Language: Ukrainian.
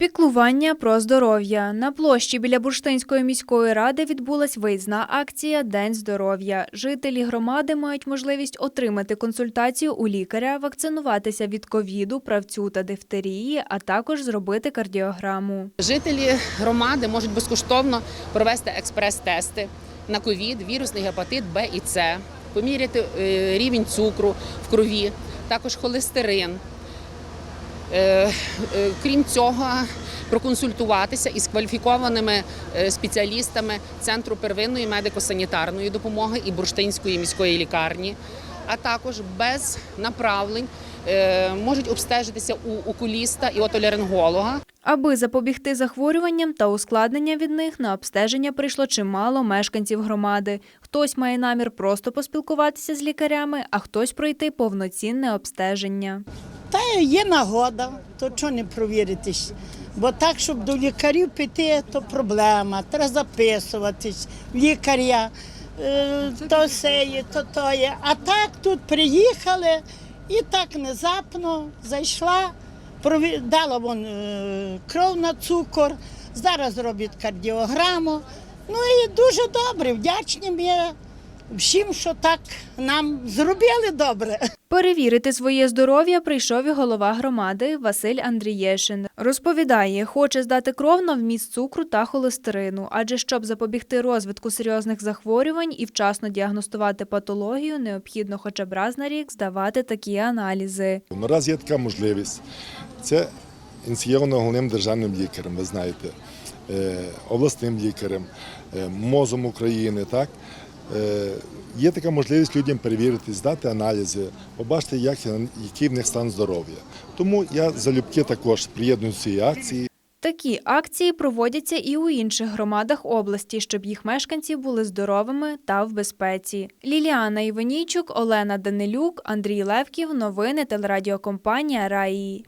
Піклування про здоров'я на площі біля Бурштинської міської ради відбулась виїзна акція День здоров'я. Жителі громади мають можливість отримати консультацію у лікаря, вакцинуватися від ковіду, правцю та дифтерії, а також зробити кардіограму. Жителі громади можуть безкоштовно провести експрес-тести на ковід, вірусний гепатит Б і С, поміряти е, рівень цукру в крові, також холестерин. Е, е, Крім цього, проконсультуватися із кваліфікованими е, спеціалістами Центру первинної медико-санітарної допомоги і Бурштинської міської лікарні, а також без направлень можуть обстежитися у окуліста і отоляринголога. Аби запобігти захворюванням та ускладнення від них, на обстеження прийшло чимало мешканців громади. Хтось має намір просто поспілкуватися з лікарями, а хтось пройти повноцінне обстеження. Та є нагода, то чого не провіритись? Бо так, щоб до лікарів піти, то проблема. Треба записуватись в лікаря, е, то все є, то то є. А так тут приїхали і так внезапно зайшла, дала вон е, кров на цукор, зараз роблять кардіограму. Ну і дуже добре, вдячні ми всім, що так нам зробили добре. Перевірити своє здоров'я прийшов і голова громади Василь Андрієшин. Розповідає, хоче здати кров на вміст цукру та холестерину, адже щоб запобігти розвитку серйозних захворювань і вчасно діагностувати патологію, необхідно хоча б раз на рік здавати такі аналізи. Наразі є така можливість. Це ініційовано головним державним лікарем, ви знаєте, е, обласним лікарем, е, МОЗом України. Так? Е, Є така можливість людям перевірити, здати аналізи, побачити, як, який в них стан здоров'я. Тому я залюбки також приєднуюся до цієї акції. Такі акції проводяться і у інших громадах області, щоб їх мешканці були здоровими та в безпеці. Ліліана Іванійчук, Олена Данилюк, Андрій Левків. Новини телерадіокомпанія Раї.